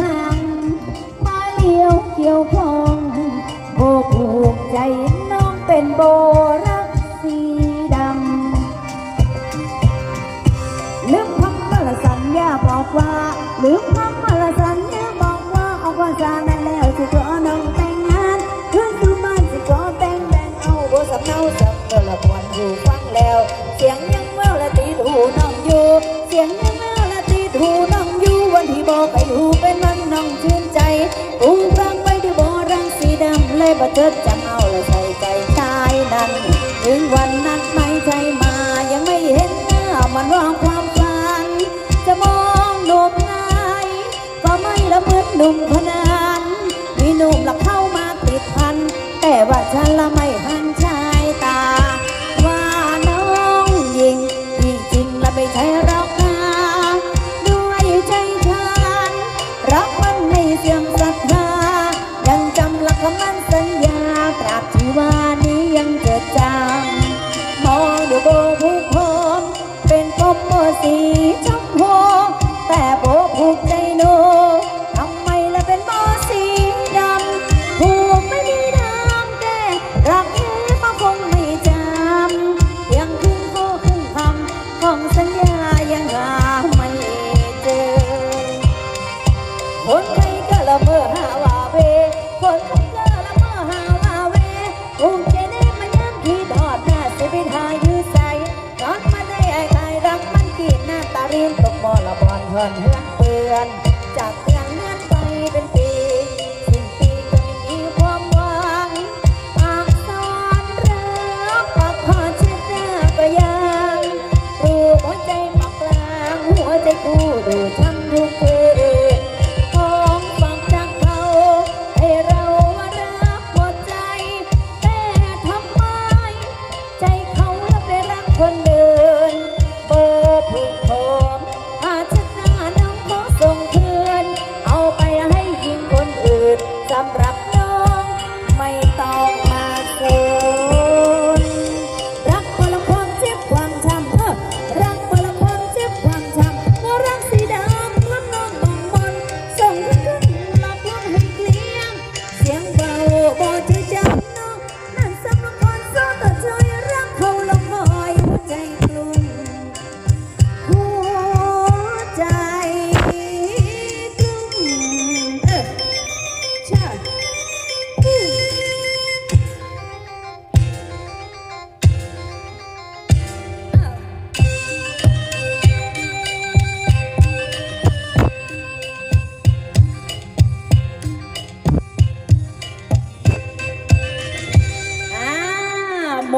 หังมาเลี้ยวเกี่ยวพองโบกผูกใจน้องเป็นโบรักสีดำลืมคำมาละสัญญาบอกว่าลืมคำมาละสัญญาบอกว่าออกว่าจานั้นแล้วสิก็น้องแต่งงานเพื่อนตุ้มันสิก็แต่งแต่งเอาโบสำเนาสับเดละปวนอยู่ฟังแล้ว เสียงยังแววละตีหูน้องอยู่เสียงยัง กจะเอาและใส่ใจชายนั้น ถึงวันนั้นไม่ใช่มา ยังไม่เห็นหน้ามันร้องความฝัน จะมองหนุ่มนายก็ไม่ละเหมือนหนุ่ม จางมองดูโบผู้พร้อมเป็นปมโมสีช ตื่นตกบ่อละบอลเพื่อนเพื่อนเพื่อนจากเพื่อน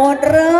หมดเริ่ม